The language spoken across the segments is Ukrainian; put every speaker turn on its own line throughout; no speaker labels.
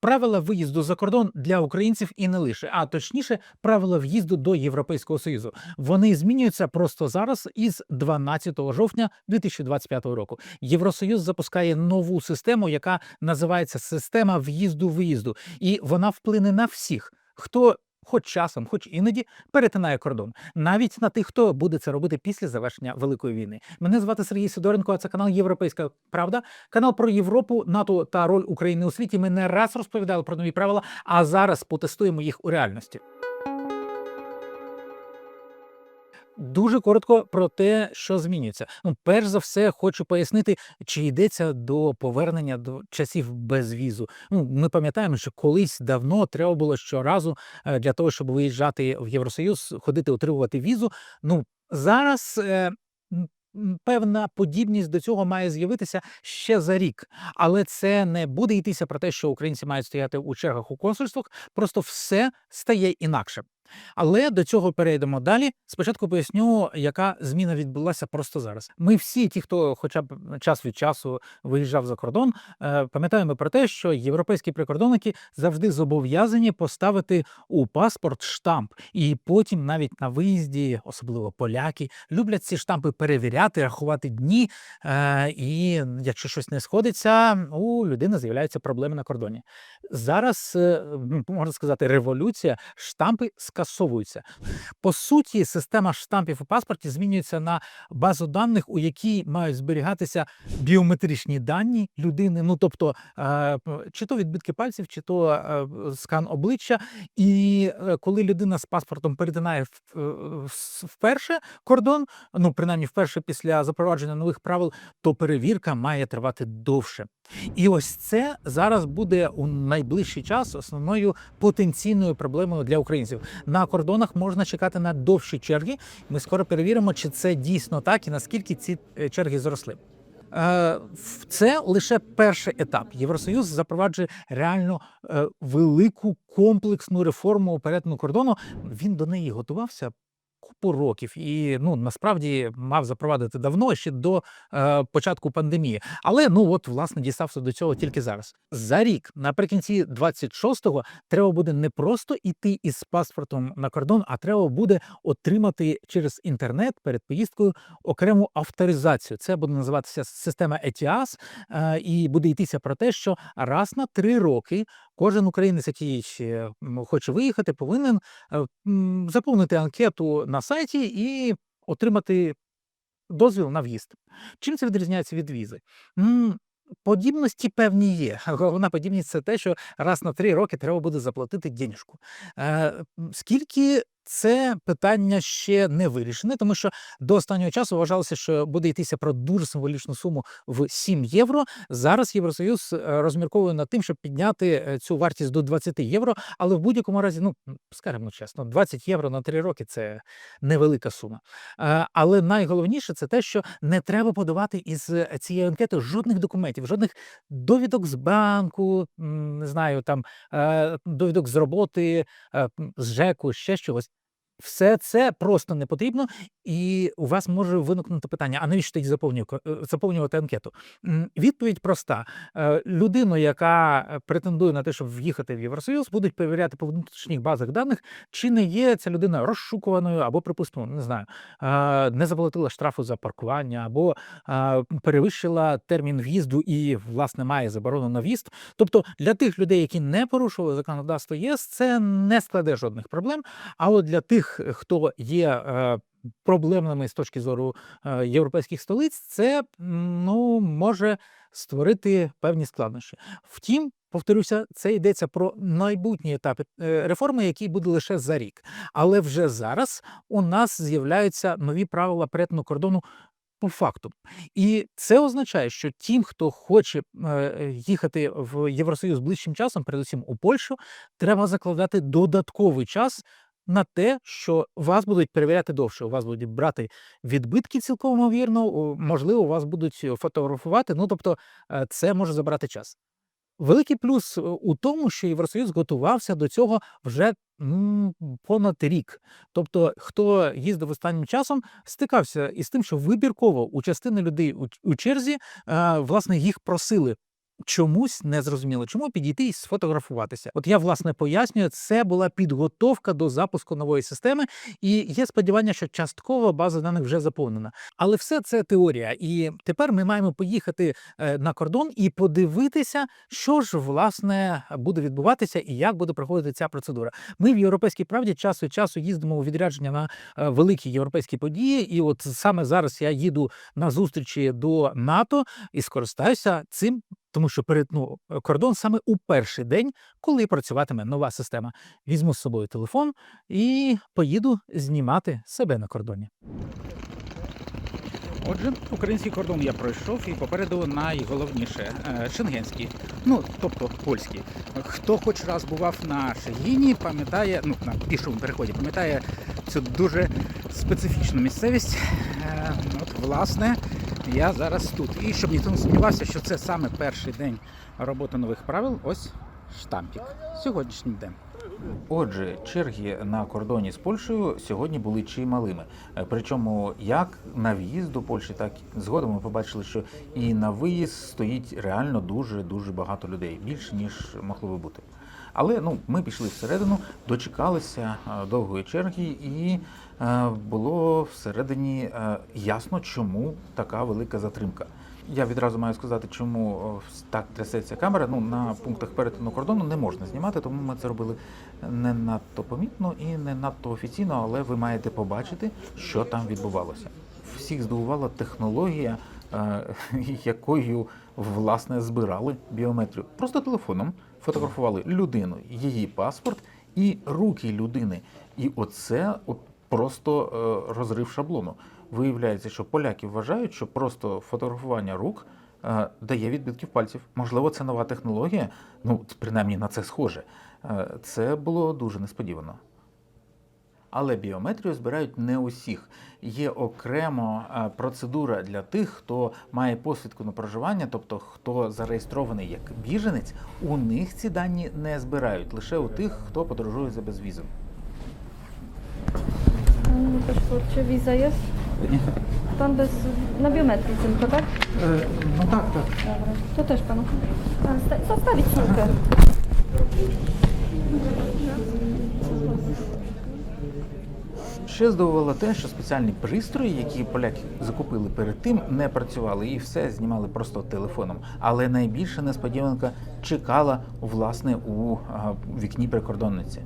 Правила виїзду за кордон для українців і не лише, а точніше, правила в'їзду до Європейського союзу. Вони змінюються просто зараз із 12 жовтня 2025 року. Євросоюз запускає нову систему, яка називається система в'їзду-виїзду, і вона вплине на всіх, хто. Хоч часом, хоч іноді перетинає кордон, навіть на тих, хто буде це робити після завершення великої війни. Мене звати Сергій Сидоренко. а Це канал Європейська Правда, канал про Європу, НАТО та роль України у світі. Ми не раз розповідали про нові правила, а зараз потестуємо їх у реальності. Дуже коротко про те, що змінюється. Ну, перш за все, хочу пояснити, чи йдеться до повернення до часів безвізу. Ну, ми пам'ятаємо, що колись давно треба було щоразу е, для того, щоб виїжджати в Євросоюз, ходити отримувати візу. Ну зараз. е, Певна подібність до цього має з'явитися ще за рік, але це не буде йтися про те, що українці мають стояти у чергах у консульствах. Просто все стає інакше. Але до цього перейдемо далі. Спочатку поясню, яка зміна відбулася просто зараз. Ми всі, ті, хто хоча б час від часу виїжджав за кордон, е, пам'ятаємо про те, що європейські прикордонники завжди зобов'язані поставити у паспорт штамп, і потім навіть на виїзді, особливо поляки, люблять ці штампи перевіряти, рахувати дні. е, І якщо щось не сходиться, у людини з'являються проблеми на кордоні. Зараз е, можна сказати, революція штампи скасовуються. По суті, система штампів у паспорті змінюється на базу даних, у якій мають зберігатися біометричні дані людини. Ну тобто, е, чи то відбитки пальців, чи то е, скан обличчя. І е, коли людина з паспортом перетинає е, вперше кордон, ну принаймні вперше після запровадження нових правил, то перевірка має тривати довше. І ось це зараз буде у найближчий час основною потенційною проблемою для українців. На кордонах можна чекати на довші черги. Ми скоро перевіримо, чи це дійсно так і наскільки ці е, черги зросли. Е, Це лише перший етап. Євросоюз запроваджує реально е, велику комплексну реформу перетину кордону. Він до неї готувався купу років і ну насправді мав запровадити давно ще до е, початку пандемії. Але ну от власне дістався до цього тільки зараз. За рік, наприкінці 26-го, треба буде не просто йти із паспортом на кордон, а треба буде отримати через інтернет перед поїздкою окрему авторизацію. Це буде називатися система ETIAS, е, і буде йтися про те, що раз на три роки кожен українець, який хоче виїхати, повинен е, заповнити анкету на сайті і отримати дозвіл на в'їзд. Чим це відрізняється від візи? Подібності певні є. Головна подібність це те, що раз на три роки треба буде заплатити денежку. Е, Скільки це питання ще не вирішене, тому що до останнього часу вважалося, що буде йтися про дуже символічну суму в 7 євро. Зараз Євросоюз е, розмірковує над тим, щоб підняти е, цю вартість до 20 євро. Але в будь-якому разі, ну скажімо чесно, 20 євро на 3 роки це невелика сума. Е, Але найголовніше це те, що не треба подавати із цієї анкети жодних документів, жодних довідок з банку, не знаю, там довідок з роботи, з ЖЕКу, ще чогось. Все це просто не потрібно, і у вас може виникнути питання: а навіщо тоді заповнювати, заповнювати анкету? Відповідь проста: Е, людину, яка е, претендує на те, щоб в'їхати в Євросоюз, будуть перевіряти по внутрішніх базах даних, чи не є ця людина розшукуваною, або, припустимо, не знаю, е, не заплатила штрафу за паркування, або е, перевищила термін в'їзду і, власне, має заборону на в'їзд. Тобто для тих людей, які не порушували законодавство ЄС, це не складе жодних проблем. А от для тих, хто є е, проблемними з точки зору е, європейських столиць, це ну, може створити певні складнощі. Втім, повторюся, це йдеться про майбутні етапи е, реформи, які буде лише за рік. Але вже зараз у нас з'являються нові правила перетину кордону. По факту, і це означає, що тим, хто хоче е, їхати в Євросоюз ближчим часом, передусім у Польщу, треба закладати додатковий час на те, що вас будуть перевіряти довше. У вас будуть брати відбитки цілком ймовірно, можливо, вас будуть фотографувати. Ну тобто, е, це може забрати час. Великий плюс е, у тому, що Євросоюз готувався до цього вже понад рік. Тобто, хто їздив останнім часом, стикався із тим, що вибірково у частини людей у, черзі е, власне їх просили чомусь не зрозуміло, чому підійти і сфотографуватися. От я власне пояснюю, це була підготовка до запуску нової системи, і є сподівання, що частково база даних вже заповнена. Але все це теорія. І тепер ми маємо поїхати е, на кордон і подивитися, що ж власне буде відбуватися і як буде проходити ця процедура. Ми в європейській правді час від часу їздимо у відрядження на е, великі європейські події. І от саме зараз я їду на зустрічі до НАТО і скористаюся цим. Тому що перетну кордон саме у перший день, коли працюватиме нова система. Візьму з собою телефон і поїду знімати себе на кордоні. Отже, український кордон я пройшов і попереду найголовніше е, шенгенський, ну тобто польський. Хто хоч раз бував на Шегіні, пам'ятає, ну на пішому переході, пам'ятає цю дуже специфічну місцевість. Е, От, власне, я зараз тут. І щоб ніхто не сумнівався, що це саме перший день роботи нових правил, ось штампік. Сьогоднішній день. Отже, черги на кордоні з Польщею сьогодні були чималими. Е, Причому як на в'їзд до Польщі, так і згодом ми побачили, що і на виїзд стоїть реально дуже дуже багато людей, більше ніж могло би бути. Але ну ми пішли всередину, дочекалися е, довгої черги, і е, було всередині е, ясно, чому така велика затримка. Я відразу маю сказати, чому так трясеться камера. Ну на пунктах перетину кордону не можна знімати, тому ми це робили не надто помітно і не надто офіційно, але ви маєте побачити, що там відбувалося. Всіх здивувала технологія, якою власне збирали біометрію. Просто телефоном фотографували людину, її паспорт і руки людини. І оце просто е, розрив шаблону. Виявляється, що поляки вважають, що просто фотографування рук е, дає відбитків пальців. Можливо, це нова технологія. Ну, принаймні на це схоже. Е, це було дуже несподівано. Але біометрію збирають не усіх. Є окремо е, процедура для тих, хто має посвідку на проживання, тобто хто зареєстрований як біженець. У них ці дані не збирають лише у тих, хто подорожує за безвізом.
No też czy wiza jest? Pan bez, na biometrii tylko, tak?
ну так, так.
Dobra. To też panu. Pan sta- zostawić.
Ще здивувало те, що спеціальні пристрої, які поляки закупили перед тим, не працювали і все знімали просто телефоном. Але найбільша несподіванка чекала власне у вікні прикордонниці.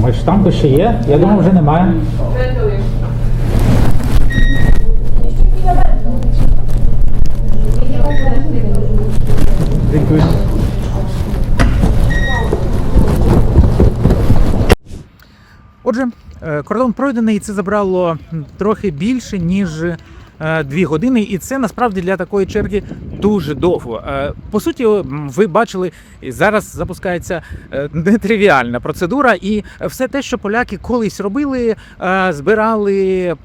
Мої штампи ще є? Я думав, вже немає. Дякую. Отже, е, кордон пройдений, і це забрало трохи більше, ніж е, дві години, і це насправді для такої черги дуже довго. Е, По суті, ви бачили, зараз запускається е, нетривіальна процедура, і все те, що поляки колись робили, е, збирали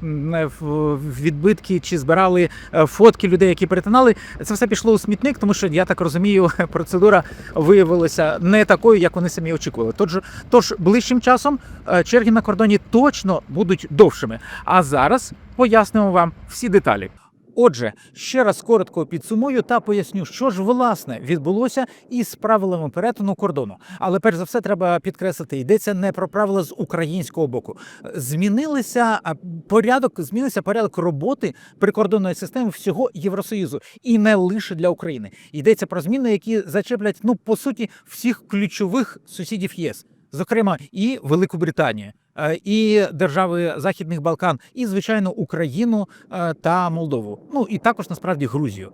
відбитки чи збирали фотки людей, які перетинали, це все пішло у смітник, тому що я так розумію, процедура виявилася не такою, як вони самі очікували. Тож, тож ближчим часом черги на кордоні точно будуть довшими. А зараз пояснимо вам всі деталі. Отже, ще раз коротко підсумую та поясню, що ж власне відбулося із правилами перетину кордону. Але перш за все треба підкреслити, йдеться не про правила з українського боку. Змінилися порядок, змінився порядок роботи прикордонної системи всього Євросоюзу, і не лише для України. Йдеться про зміни, які зачеплять ну по суті всіх ключових сусідів ЄС. Зокрема, і Велику Британію, е, і держави Західних Балкан, і звичайно Україну е, та Молдову. Ну і також насправді Грузію.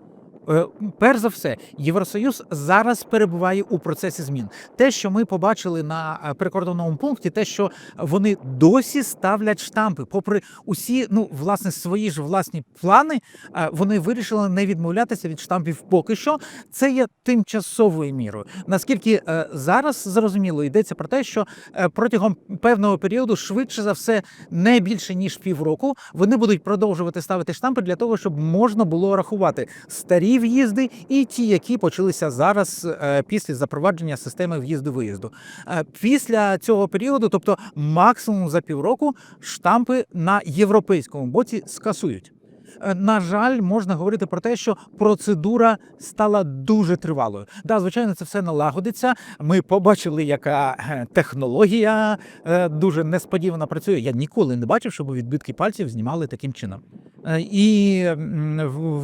Е, Перш за все, Євросоюз зараз перебуває у процесі змін. Те, що ми побачили на е, прикордонному пункті, те, що вони досі ставлять штампи, попри усі, ну власне, свої ж власні плани, е, вони вирішили не відмовлятися від штампів поки що. Це є тимчасовою мірою. Наскільки зараз зрозуміло, йдеться про те, що протягом певного періоду, швидше за все, не більше ніж півроку, вони будуть продовжувати ставити штампи для того, щоб можна було рахувати старі в'їзди і ті, які почалися зараз е, після запровадження системи в'їзду-виїзду. Е, Після цього періоду, тобто максимум за півроку, штампи на європейському боці скасують. Е, на жаль, можна говорити про те, що процедура стала дуже тривалою. Да, звичайно, це все налагодиться. Ми побачили, яка е, технологія е, дуже несподівано працює. Я ніколи не бачив, щоб відбитки пальців знімали таким чином. І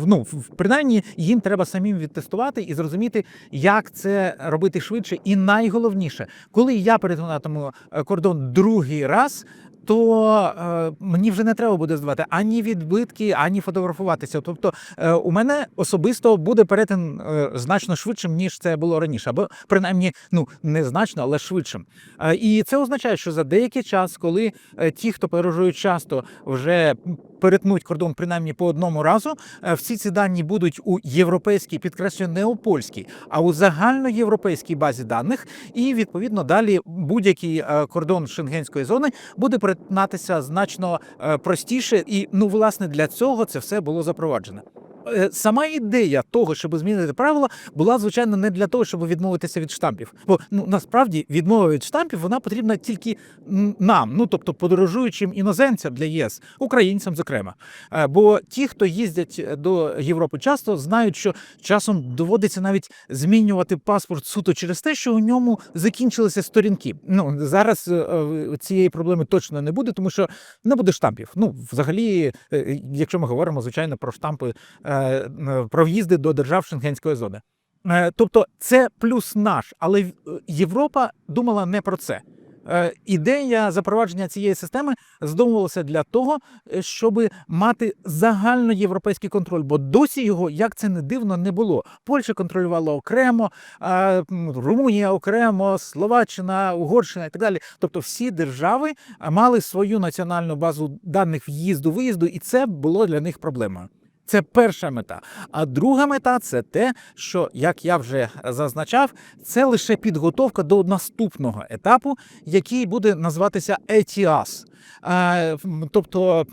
ну, принаймні їм треба самим відтестувати і зрозуміти, як це робити швидше. І найголовніше, коли я перетинатиму кордон другий раз. То е, мені вже не треба буде здавати ані відбитки, ані фотографуватися. Тобто, е, у мене особисто буде перетин е, значно швидшим, ніж це було раніше, або принаймні ну не значно, але швидшим. І це означає, що за деякий час, коли ті, хто подорожують часто, вже перетнуть кордон принаймні по одному разу, е, всі ці дані будуть у європейській, підкреслюю, не у польській, а у загальноєвропейській базі даних. І відповідно далі будь-який е, кордон шенгенської зони буде перетинатися значно е, простіше. І ну, власне, для цього це все було запроваджено. Е, Сама ідея того, щоб змінити правила, була звичайно не для того, щоб відмовитися від штампів. Бо ну насправді відмова від штампів вона потрібна тільки нам, ну тобто подорожуючим іноземцям для ЄС, українцям, зокрема. Е, Бо ті, хто їздять до Європи часто, знають, що часом доводиться навіть змінювати паспорт суто через те, що у ньому закінчилися сторінки. Ну зараз е, е, цієї проблеми точно не буде, тому що не буде штампів. Ну, взагалі, е, якщо ми говоримо звичайно про штампи е, е, про в'їзди до держав Шенгенської зони. Е, Тобто це плюс наш, але е, Європа думала не про це. Е, Ідея запровадження цієї системи здумувалася для того, е, щоб мати загальноєвропейський контроль, бо досі його, як це не дивно, не було. Польща контролювала окремо, Румунія окремо, Словаччина, Угорщина і так далі. Тобто всі держави мали свою національну базу даних в'їзду-виїзду, і це було для них проблемою. Це перша мета. А друга мета це те, що, як я вже зазначав, це лише підготовка до наступного етапу, який буде називатися ETIAS. Тобто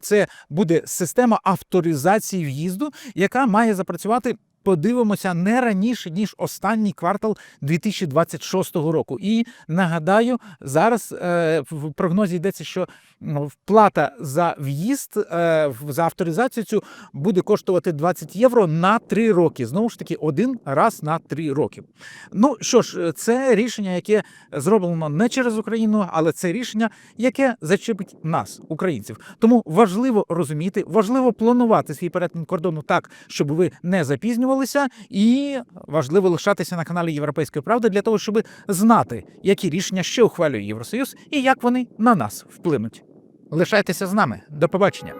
це буде система авторизації в'їзду, яка має запрацювати. Подивимося не раніше ніж останній квартал 2026 року. І нагадаю, зараз е, в прогнозі йдеться, що вплата за в'їзд е, за авторизацію цю буде коштувати 20 євро на 3 роки. Знову ж таки, один раз на 3 роки. Ну що ж, це рішення, яке зроблено не через Україну, але це рішення, яке зачепить нас, українців. Тому важливо розуміти, важливо планувати свій перетин кордону так, щоб ви не запізнювалися, і важливо лишатися на каналі Європейської правди для того, щоб знати, які рішення ще ухвалює Євросоюз і як вони на нас вплинуть. Лишайтеся з нами. До побачення.